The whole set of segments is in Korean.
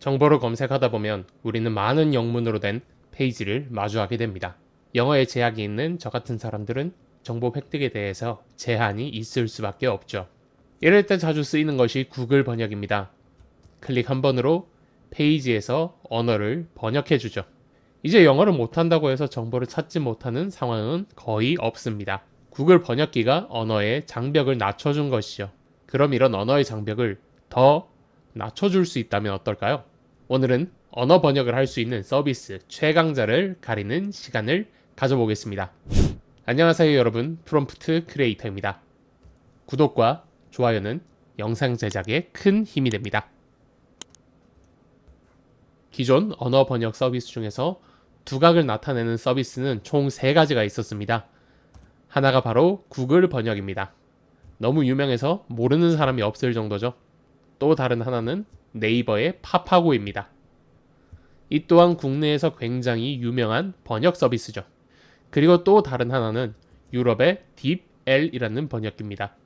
정보를 검색하다 보면 우리는 많은 영문으로 된 페이지를 마주하게 됩니다. 영어에 제약이 있는 저 같은 사람들은 정보 획득에 대해서 제한이 있을 수밖에 없죠. 이럴 때 자주 쓰이는 것이 구글 번역입니다. 클릭 한 번으로 페이지에서 언어를 번역해 주죠. 이제 영어를 못한다고 해서 정보를 찾지 못하는 상황은 거의 없습니다. 구글 번역기가 언어의 장벽을 낮춰준 것이죠. 그럼 이런 언어의 장벽을 더 낮춰줄 수 있다면 어떨까요? 오늘은 언어 번역을 할 수 있는 서비스 최강자를 가리는 시간을 가져보겠습니다. 안녕하세요 여러분 프롬프트 크리에이터입니다. 구독과 좋아요는 영상 제작에 큰 힘이 됩니다. 기존 언어 번역 서비스 중에서 두각을 나타내는 서비스는 총세 가지가 있었습니다. 하나가 바로 구글 번역입니다. 너무 유명해서 모르는 사람이 없을 정도죠. 또 다른 하나는 네이버의 파파고입니다. 이 또한 국내에서 굉장히 유명한 번역 서비스죠. 그리고 또 다른 하나는 유럽의 딥L이라는 번역기입니다.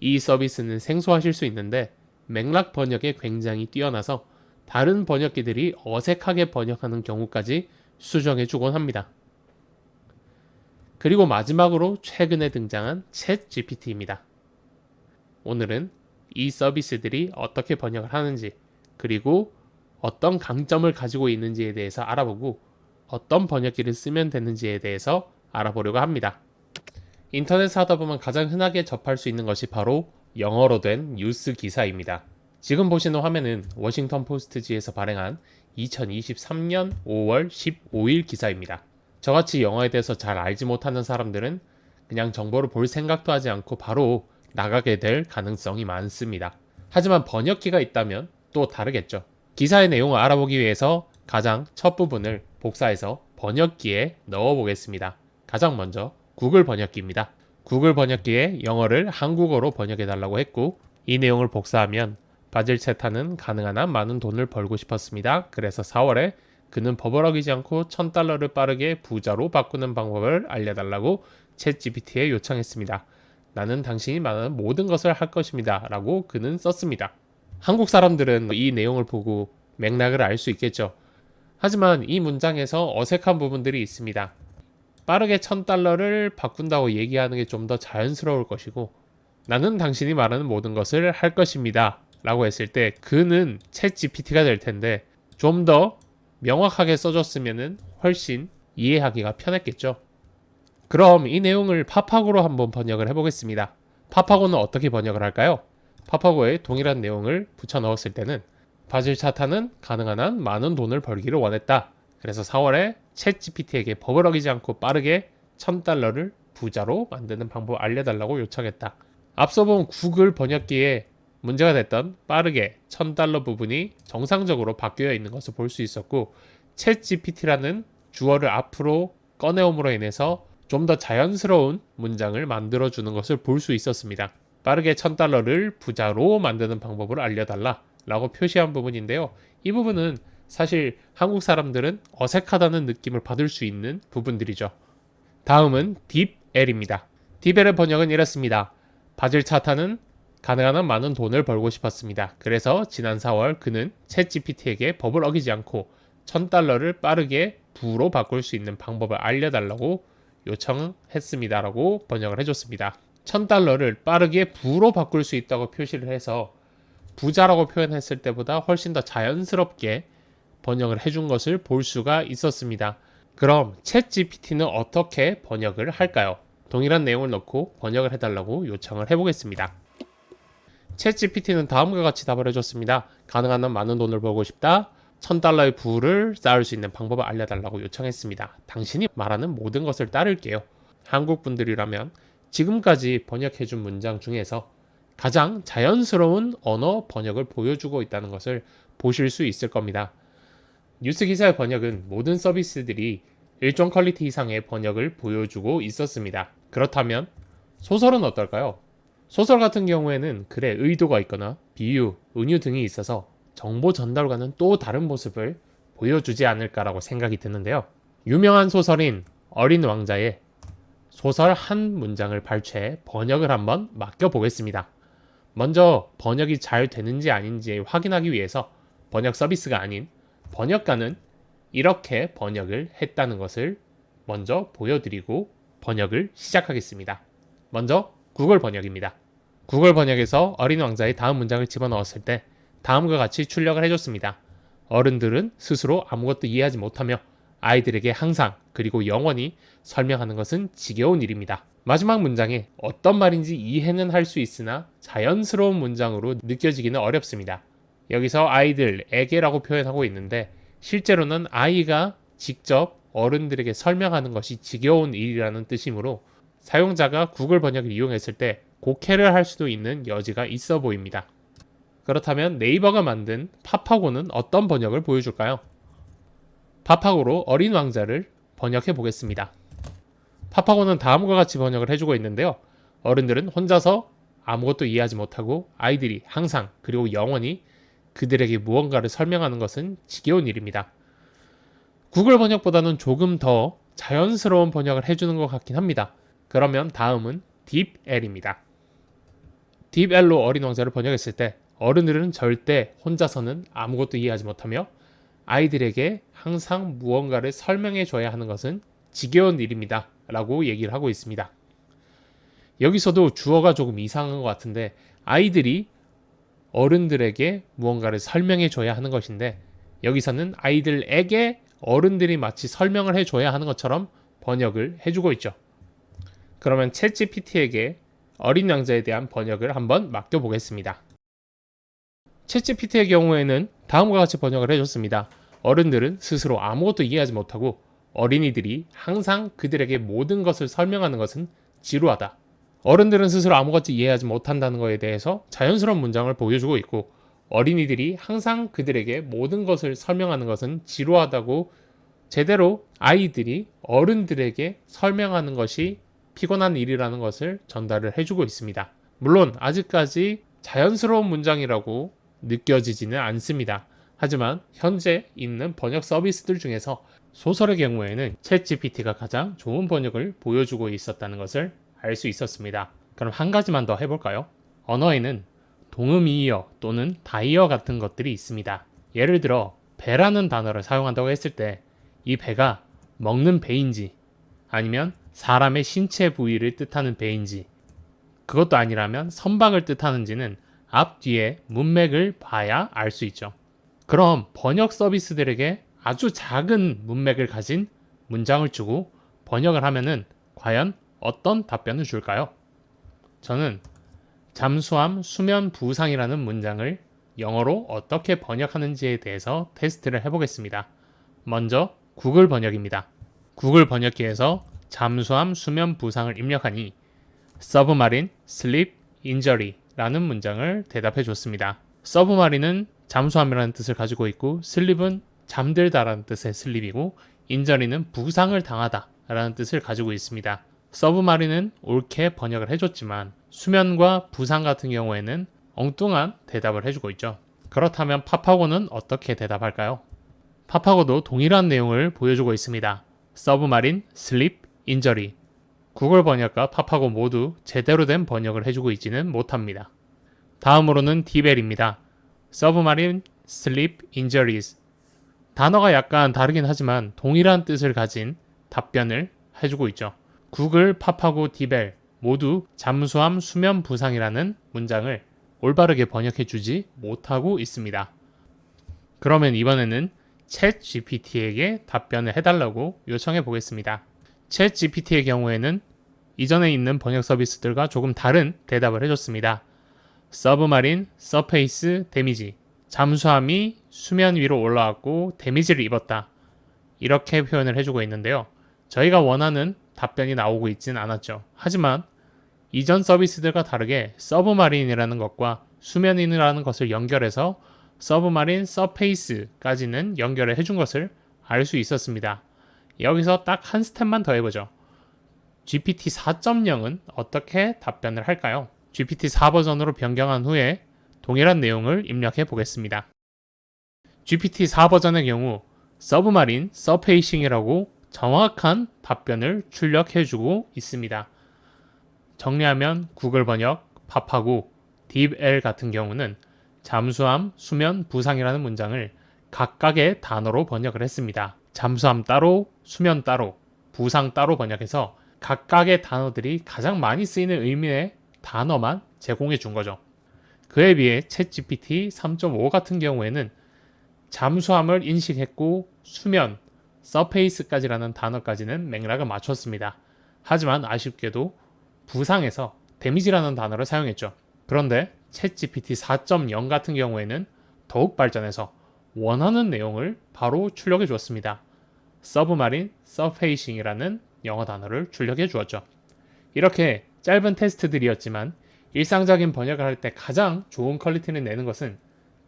이 서비스는 생소하실 수 있는데 맥락 번역에 굉장히 뛰어나서 다른 번역기들이 어색하게 번역하는 경우까지 수정해 주곤 합니다. 그리고 마지막으로 최근에 등장한 챗 GPT입니다. 오늘은 이 서비스들이 어떻게 번역을 하는지, 그리고 어떤 강점을 가지고 있는지에 대해서 알아보고 어떤 번역기를 쓰면 되는지에 대해서 알아보려고 합니다. 인터넷 하다 보면 가장 흔하게 접할 수 있는 것이 바로 영어로 된 뉴스 기사입니다. 지금 보시는 화면은 워싱턴 포스트지에서 발행한 2023년 5월 15일 기사입니다. 저같이 영어에 대해서 잘 알지 못하는 사람들은 그냥 정보를 볼 생각도 하지 않고 바로 나가게 될 가능성이 많습니다. 하지만 번역기가 있다면 또 다르겠죠. 기사의 내용을 알아보기 위해서 가장 첫 부분을 복사해서 번역기에 넣어 보겠습니다. 가장 먼저 구글 번역기입니다. 구글 번역기에 영어를 한국어로 번역해 달라고 했고 이 내용을 복사하면 바질 채타는 가능한 한 많은 돈을 벌고 싶었습니다. 그래서 4월에 그는 버벅이지 않고 1000달러를 빠르게 부자로 바꾸는 방법을 알려달라고 챗 GPT에 요청했습니다. 나는 당신이 말하는 모든 것을 할 것입니다. 라고 그는 썼습니다. 한국 사람들은 이 내용을 보고 맥락을 알 수 있겠죠. 하지만 이 문장에서 어색한 부분들이 있습니다. 빠르게 1000달러를 바꾼다고 얘기하는 게 좀 더 자연스러울 것이고 나는 당신이 말하는 모든 것을 할 것입니다. 라고 했을 때 그는 챗 GPT가 될 텐데 좀 더 명확하게 써줬으면 훨씬 이해하기가 편했겠죠. 그럼 이 내용을 파파고로 한번 번역을 해보겠습니다. 파파고는 어떻게 번역을 할까요? 파파고에 동일한 내용을 붙여 넣었을 때는 바질 차타는 가능한 한 많은 돈을 벌기를 원했다. 그래서 4월에 챗 GPT에게 버벅이지 않고 빠르게 1000달러를 부자로 만드는 방법을 알려달라고 요청했다. 앞서 본 구글 번역기에 문제가 됐던 빠르게 1000달러 부분이 정상적으로 바뀌어 있는 것을 볼 수 있었고 챗 GPT라는 주어를 앞으로 꺼내옴으로 인해서 좀 더 자연스러운 문장을 만들어 주는 것을 볼 수 있었습니다. 빠르게 1000달러를 부자로 만드는 방법을 알려달라 라고 표시한 부분인데요. 이 부분은 사실 한국 사람들은 어색하다는 느낌을 받을 수 있는 부분들이죠. 다음은 딥L입니다. 딥L의 번역은 이렇습니다. 바질 차 타는 가능한 한 많은 돈을 벌고 싶었습니다. 그래서 지난 4월 그는 챗 GPT에게 법을 어기지 않고 1000달러를 빠르게 부로 바꿀 수 있는 방법을 알려달라고 요청했습니다라고 번역을 해줬습니다. 1000달러를 빠르게 부로 바꿀 수 있다고 표시를 해서 부자라고 표현했을 때보다 훨씬 더 자연스럽게 번역을 해준 것을 볼 수가 있었습니다. 그럼 챗 GPT는 어떻게 번역을 할까요? 동일한 내용을 넣고 번역을 해달라고 요청을 해보겠습니다. 챗 GPT는 다음과 같이 답을 해줬습니다. 가능한 한 많은 돈을 벌고 싶다. 1000달러의 부를 쌓을 수 있는 방법을 알려달라고 요청했습니다. 당신이 말하는 모든 것을 따를게요. 한국 분들이라면 지금까지 번역해준 문장 중에서 가장 자연스러운 언어 번역을 보여주고 있다는 것을 보실 수 있을 겁니다. 뉴스 기사의 번역은 모든 서비스들이 일정 퀄리티 이상의 번역을 보여주고 있었습니다. 그렇다면 소설은 어떨까요? 소설 같은 경우에는 글에 의도가 있거나 비유, 은유 등이 있어서 정보 전달과는 또 다른 모습을 보여주지 않을까라고 생각이 드는데요. 유명한 소설인 어린 왕자의 소설 한 문장을 발췌해 번역을 한번 맡겨보겠습니다. 먼저 번역이 잘 되는지 아닌지 확인하기 위해서 번역 서비스가 아닌 번역가는 이렇게 번역을 했다는 것을 먼저 보여드리고 번역을 시작하겠습니다. 먼저 구글 번역입니다. 구글 번역에서 어린 왕자의 다음 문장을 집어넣었을 때 다음과 같이 출력을 해줬습니다. 어른들은 스스로 아무것도 이해하지 못하며 아이들에게 항상 그리고 영원히 설명하는 것은 지겨운 일입니다. 마지막 문장에 어떤 말인지 이해는 할 수 있으나 자연스러운 문장으로 느껴지기는 어렵습니다. 여기서 아이들에게라고 표현하고 있는데 실제로는 아이가 직접 어른들에게 설명하는 것이 지겨운 일이라는 뜻이므로 사용자가 구글 번역을 이용했을 때 곡해를 할 수도 있는 여지가 있어 보입니다. 그렇다면 네이버가 만든 파파고는 어떤 번역을 보여줄까요? 파파고로 어린 왕자를 번역해 보겠습니다. 파파고는 다음과 같이 번역을 해주고 있는데요. 어른들은 혼자서 아무것도 이해하지 못하고 아이들이 항상 그리고 영원히 그들에게 무언가를 설명하는 것은 지겨운 일입니다. 구글 번역보다는 조금 더 자연스러운 번역을 해주는 것 같긴 합니다. 그러면 다음은 딥L입니다. 딥L로 어린 왕자를 번역했을 때 어른들은 절대 혼자서는 아무것도 이해하지 못하며 아이들에게 항상 무언가를 설명해 줘야 하는 것은 지겨운 일입니다. 라고 얘기를 하고 있습니다. 여기서도 주어가 조금 이상한 것 같은데 아이들이 어른들에게 무언가를 설명해 줘야 하는 것인데 여기서는 아이들에게 어른들이 마치 설명을 해 줘야 하는 것처럼 번역을 해주고 있죠. 그러면 챗 GPT에게 어린 왕자에 대한 번역을 한번 맡겨보겠습니다. 챗 GPT의 경우에는 다음과 같이 번역을 해줬습니다. 어른들은 스스로 아무것도 이해하지 못하고 어린이들이 항상 그들에게 모든 것을 설명하는 것은 지루하다. 어른들은 스스로 아무것도 이해하지 못한다는 것에 대해서 자연스러운 문장을 보여주고 있고 어린이들이 항상 그들에게 모든 것을 설명하는 것은 지루하다고 제대로 아이들이 어른들에게 설명하는 것이 피곤한 일이라는 것을 전달을 해주고 있습니다. 물론 아직까지 자연스러운 문장이라고 느껴지지는 않습니다. 하지만 현재 있는 번역 서비스들 중에서 소설의 경우에는 챗 GPT가 가장 좋은 번역을 보여주고 있었다는 것을 알 수 있었습니다. 그럼 한 가지만 더 해볼까요? 언어에는 동음이어 또는 다이어 같은 것들이 있습니다. 예를 들어 배라는 단어를 사용한다고 했을 때 이 배가 먹는 배인지 아니면 사람의 신체 부위를 뜻하는 배인지 그것도 아니라면 선박을 뜻하는지는 앞뒤에 문맥을 봐야 알 수 있죠. 그럼 번역 서비스들에게 아주 작은 문맥을 가진 문장을 주고 번역을 하면은 과연 어떤 답변을 줄까요? 저는 잠수함 수면 부상이라는 문장을 영어로 어떻게 번역하는지에 대해서 테스트를 해보겠습니다. 먼저 구글 번역입니다. 구글 번역기에서 잠수함 수면 부상을 입력하니 서브마린 슬립 인저리 라는 문장을 대답해 줬습니다. 서브마린은 잠수함이라는 뜻을 가지고 있고 슬립은 잠들다라는 뜻의 슬립이고 인저리는 부상을 당하다 라는 뜻을 가지고 있습니다. 서브마린은 옳게 번역을 해줬지만 수면과 부상 같은 경우에는 엉뚱한 대답을 해주고 있죠. 그렇다면 파파고는 어떻게 대답할까요? 파파고도 동일한 내용을 보여주고 있습니다. 서브마린, 슬립, 인저리. 구글 번역과 파파고 모두 제대로 된 번역을 해주고 있지는 못합니다. 다음으로는 디벨입니다. 서브마린, 슬립, 인저리즈. 단어가 약간 다르긴 하지만 동일한 뜻을 가진 답변을 해주고 있죠. 구글, 파파고, 디벨 모두 잠수함 수면 부상이라는 문장을 올바르게 번역해 주지 못하고 있습니다. 그러면 이번에는 챗 GPT에게 답변을 해달라고 요청해 보겠습니다. 챗 GPT의 경우에는 이전에 있는 번역 서비스들과 조금 다른 대답을 해줬습니다. 서브마린 서페이스 데미지 잠수함이 수면 위로 올라왔고 데미지를 입었다. 이렇게 표현을 해주고 있는데요. 저희가 원하는 답변이 나오고 있진 않았죠. 하지만 이전 서비스들과 다르게 서브마린이라는 것과 수면인이라는 것을 연결해서 서브마린 서페이스까지는 연결을 해준 것을 알 수 있었습니다. 여기서 딱 한 스텝만 더 해보죠. GPT 4.0은 어떻게 답변을 할까요? GPT 4 버전으로 변경한 후에 동일한 내용을 입력해 보겠습니다. GPT 4 버전의 경우 서브마린 서페이싱이라고 정확한 답변을 출력해 주고 있습니다. 정리하면 구글 번역, 파파고, 딥L 같은 경우는 잠수함, 수면, 부상이라는 문장을 각각의 단어로 번역을 했습니다. 잠수함 따로, 수면 따로, 부상 따로 번역해서 각각의 단어들이 가장 많이 쓰이는 의미의 단어만 제공해 준 거죠. 그에 비해 챗GPT 3.5 같은 경우에는 잠수함을 인식했고 수면, 서페이스까지라는 단어까지는 맥락을 맞췄습니다. 하지만 아쉽게도 부상에서 데미지라는 단어를 사용했죠. 그런데 챗GPT 4.0 같은 경우에는 더욱 발전해서 원하는 내용을 바로 출력해 주었습니다. 서브마린 서페이싱이라는 영어 단어를 출력해 주었죠. 이렇게 짧은 테스트들이었지만 일상적인 번역을 할 때 가장 좋은 퀄리티를 내는 것은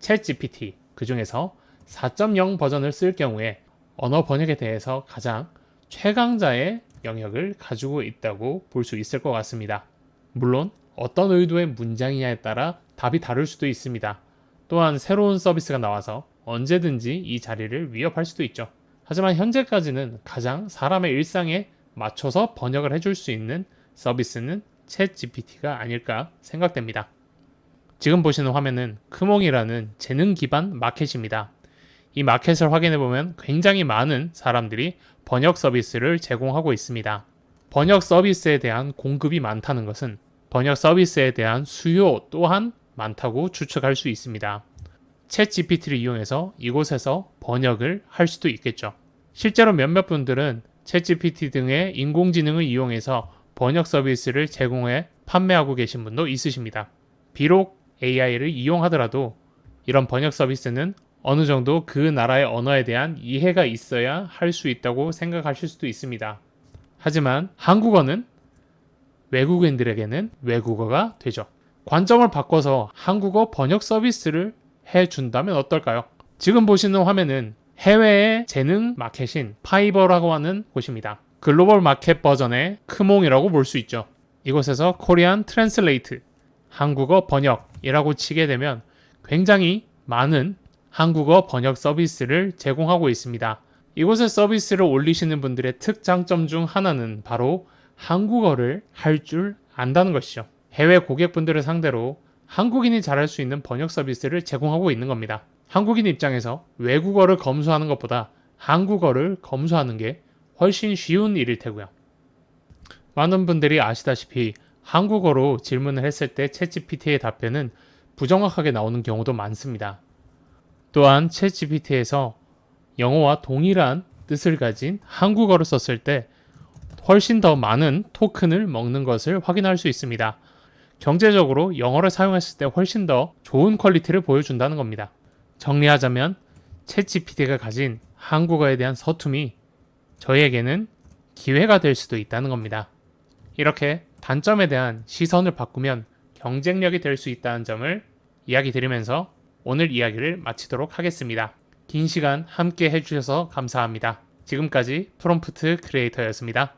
챗GPT 그 중에서 4.0 버전을 쓸 경우에 언어 번역에 대해서 가장 최강자의 영역을 가지고 있다고 볼 수 있을 것 같습니다. 물론 어떤 의도의 문장이냐에 따라 답이 다를 수도 있습니다. 또한 새로운 서비스가 나와서 언제든지 이 자리를 위협할 수도 있죠. 하지만 현재까지는 가장 사람의 일상에 맞춰서 번역을 해줄 수 있는 서비스는 챗 GPT가 아닐까 생각됩니다. 지금 보시는 화면은 크몽이라는 재능 기반 마켓입니다. 이 마켓을 확인해 보면 굉장히 많은 사람들이 번역 서비스를 제공하고 있습니다. 번역 서비스에 대한 공급이 많다는 것은 번역 서비스에 대한 수요 또한 많다고 추측할 수 있습니다. 챗 GPT를 이용해서 이곳에서 번역을 할 수도 있겠죠. 실제로 몇몇 분들은 챗 GPT 등의 인공지능을 이용해서 번역 서비스를 제공해 판매하고 계신 분도 있으십니다. 비록 AI를 이용하더라도 이런 번역 서비스는 어느 정도 그 나라의 언어에 대한 이해가 있어야 할 수 있다고 생각하실 수도 있습니다. 하지만 한국어는 외국인들에게는 외국어가 되죠. 관점을 바꿔서 한국어 번역 서비스를 해준다면 어떨까요? 지금 보시는 화면은 해외의 재능 마켓인 파이버라고 하는 곳입니다. 글로벌 마켓 버전의 크몽이라고 볼 수 있죠. 이곳에서 코리안 트랜슬레이트, 한국어 번역이라고 치게 되면 굉장히 많은 한국어 번역 서비스를 제공하고 있습니다. 이곳에 서비스를 올리시는 분들의 특장점 중 하나는 바로 한국어를 할 줄 안다는 것이죠. 해외 고객분들을 상대로 한국인이 잘할 수 있는 번역 서비스를 제공하고 있는 겁니다. 한국인 입장에서 외국어를 검수하는 것보다 한국어를 검수하는 게 훨씬 쉬운 일일 테고요. 많은 분들이 아시다시피 한국어로 질문을 했을 때 챗GPT의 답변은 부정확하게 나오는 경우도 많습니다. 또한 챗GPT에서 영어와 동일한 뜻을 가진 한국어를 썼을 때 훨씬 더 많은 토큰을 먹는 것을 확인할 수 있습니다. 경제적으로 영어를 사용했을 때 훨씬 더 좋은 퀄리티를 보여준다는 겁니다. 정리하자면 챗GPT가 가진 한국어에 대한 서툼이 저희에게는 기회가 될 수도 있다는 겁니다. 이렇게 단점에 대한 시선을 바꾸면 경쟁력이 될 수 있다는 점을 이야기 드리면서 오늘 이야기를 마치도록 하겠습니다. 긴 시간 함께 해주셔서 감사합니다. 지금까지 프롬프트 크리에이터였습니다.